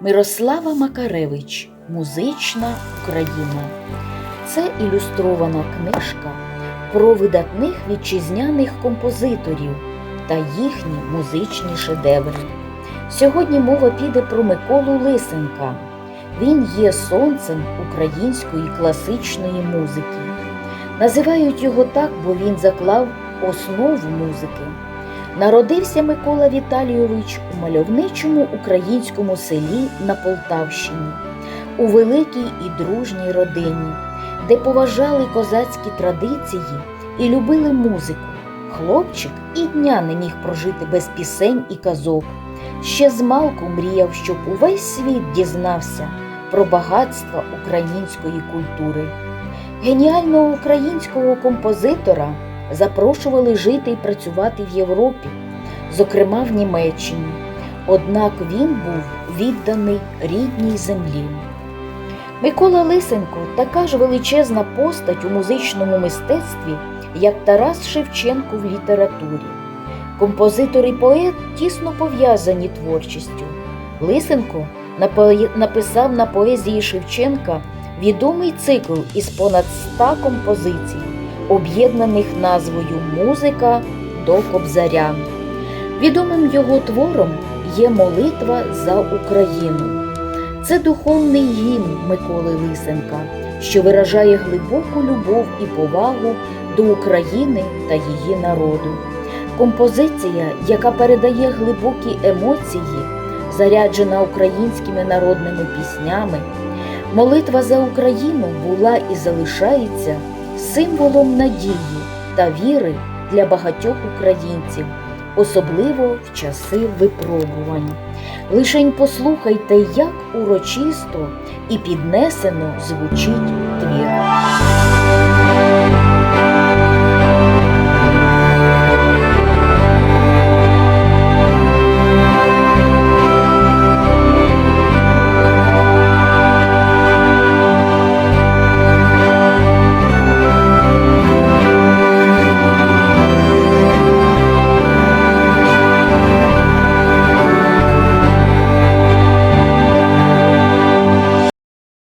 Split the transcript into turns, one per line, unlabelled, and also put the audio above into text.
Мирослава Макаревич Музична Україна. Це ілюстрована книжка про видатних вітчизняних композиторів та їхні музичні шедеври. Сьогодні мова піде про Миколу Лисенка. Він є сонцем української класичної музики. Називають його так, бо він заклав основу музики. Народився Микола Віталійович у мальовничому українському селі на Полтавщині, у великій і дружній родині, де поважали козацькі традиції і любили музику. Хлопчик і дня не міг прожити без пісень і казок. Ще змалку мріяв, щоб увесь світ дізнався про багатства української культури. Геніального українського композитора запрошували жити і працювати в Європі, зокрема в Німеччині. Однак він був відданий рідній землі. Микола Лисенко така ж величезна постать у музичному мистецтві, як Тарас Шевченко в літературі. Композитор і поет тісно пов'язані творчістю. Лисенко написав на поезії Шевченка відомий цикл із понад ста композицій, об'єднаних назвою Музика до Кобзаря. Відомим його твором є Молитва за Україну. Це духовний гімн Миколи Лисенка, що виражає глибоку любов і повагу до України та її народу. Композиція, яка передає глибокі емоції, заряджена українськими народними піснями. Молитва за Україну була і залишається символом надії та віри для багатьох українців, особливо в часи випробувань. Лишень послухайте, як урочисто і піднесено звучить.